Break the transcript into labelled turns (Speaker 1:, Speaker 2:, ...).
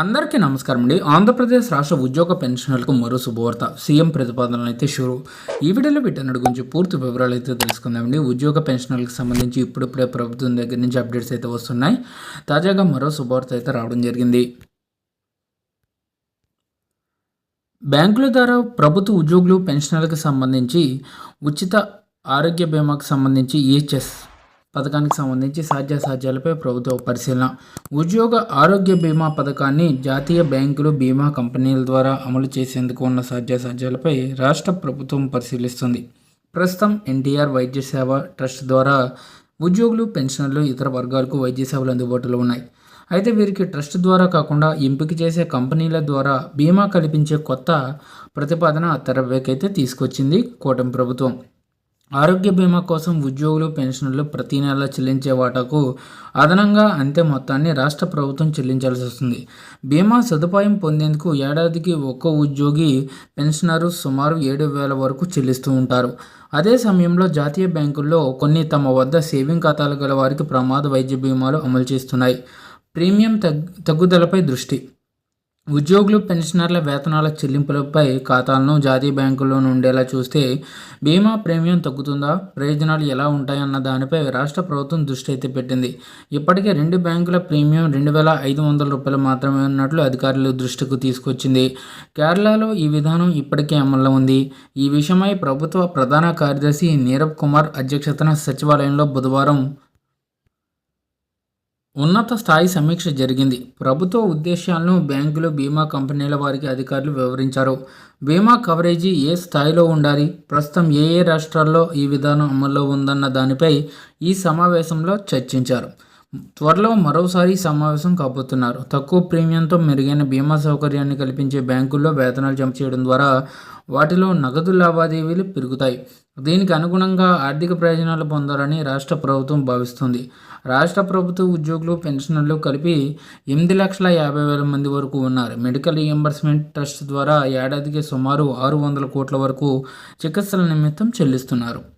Speaker 1: అందరికీ నమస్కారం అండి. ఆంధ్రప్రదేశ్ రాష్ట్ర ఉద్యోగ పెన్షనర్లకు మరో శుభవార్త. సీఎం ప్రతిపాదనలు అయితే షురు. ఈ వీడియోలో వీటన్నిటి గురించి పూర్తి వివరాలు అయితే తెలుసుకుందామండి. ఉద్యోగ పెన్షనర్లకు సంబంధించి ఇప్పుడిప్పుడే ప్రభుత్వం దగ్గర నుంచి అప్డేట్స్ అయితే వస్తున్నాయి. తాజాగా మరో శుభవార్త అయితే రావడం జరిగింది. బ్యాంకుల ద్వారా ప్రభుత్వ ఉద్యోగులు పెన్షనర్లకు సంబంధించి ఉచిత ఆరోగ్య బీమాకు సంబంధించి ఈహెచ్ఎస్ పథకానికి సంబంధించి సాధ్యాసాధ్యాలపై ప్రభుత్వ పరిశీలన. ఉద్యోగ ఆరోగ్య బీమా పథకాన్ని జాతీయ బ్యాంకులు బీమా కంపెనీల ద్వారా అమలు చేసేందుకు ఉన్న సాధ్యాసాధ్యాలపై రాష్ట్ర ప్రభుత్వం పరిశీలిస్తుంది. ప్రస్తుతం ఎన్టీఆర్ వైద్య సేవ ట్రస్ట్ ద్వారా ఉద్యోగులు పెన్షనర్లు ఇతర వర్గాలకు వైద్య సేవలు అందుబాటులో ఉన్నాయి. అయితే వీరికి ట్రస్ట్ ద్వారా కాకుండా ఎంపిక చేసే కంపెనీల ద్వారా బీమా కల్పించే కొత్త ప్రతిపాదన తెరవేకైతే తీసుకొచ్చింది కూటమి ప్రభుత్వం. ఆరోగ్య బీమా కోసం ఉద్యోగులు పెన్షన్లు ప్రతి నెల చెల్లించే వాటాకు అదనంగా అంతే మొత్తాన్ని రాష్ట్ర ప్రభుత్వం చెల్లించాల్సి వస్తుంది. బీమా సదుపాయం పొందేందుకు ఏడాదికి ఒక్కో ఉద్యోగి పెన్షనరు సుమారు ఏడు వేల వరకు చెల్లిస్తూ ఉంటారు. అదే సమయంలో జాతీయ బ్యాంకుల్లో కొన్ని తమ వద్ద సేవింగ్ ఖాతాలు గల వారికి ప్రమాద వైద్య బీమాలు అమలు చేస్తున్నాయి. ప్రీమియం తగ్ తగ్గుదలపై దృష్టి ఉద్యోగులు పెన్షనర్ల వేతనాల చెల్లింపులపై ఖాతాలను జాతీయ బ్యాంకుల్లో ఉండేలా చూస్తే బీమా ప్రీమియం తగ్గుతుందా? ప్రయోజనాలు ఎలా ఉంటాయన్న దానిపై రాష్ట్ర ప్రభుత్వం దృష్టి అయితే పెట్టింది. ఇప్పటికే రెండు బ్యాంకుల ప్రీమియం రెండు వేల ఐదు వందల రూపాయలు మాత్రమే ఉన్నట్లు అధికారులు దృష్టికి తీసుకొచ్చింది. కేరళలో ఈ విధానం ఇప్పటికే అమల్లో ఉంది. ఈ విషయమై ప్రభుత్వ ప్రధాన కార్యదర్శి నీరబ్ కుమార్ అధ్యక్షతన సచివాలయంలో బుధవారం ఉన్నత స్థాయి సమీక్ష జరిగింది. ప్రభుత్వ ఉద్దేశాలను బ్యాంకులు బీమా కంపెనీల వారికి అధికారులు వివరించారు. బీమా కవరేజీ ఏ స్థాయిలో ఉండాలి? ప్రస్తుతం ఏ ఏ రాష్ట్రాల్లో ఈ విధానం అమల్లో ఉందన్న దానిపై ఈ సమావేశంలో చర్చించారు. త్వరలో మరోసారి సమావేశం కాబోతున్నారు. తక్కువ ప్రీమియంతో మెరుగైన బీమా సౌకర్యాన్ని కల్పించే బ్యాంకుల్లో వేతనాలు జమ చేయడం ద్వారా వాటిలో నగదు లావాదేవీలు పెరుగుతాయి. దీనికి అనుగుణంగా ఆర్థిక ప్రయోజనాలు పొందాలని రాష్ట్ర ప్రభుత్వం భావిస్తుంది. రాష్ట్ర ప్రభుత్వ ఉద్యోగులు పెన్షనర్లు కలిపి ఎనిమిది లక్షల యాభై వేల మంది వరకు ఉన్నారు. మెడికల్ రియంబర్స్మెంట్ ట్రస్ట్ ద్వారా ఏడాదికి సుమారు ఆరు వందల కోట్ల వరకు చికిత్సల నిమిత్తం చెల్లిస్తున్నారు.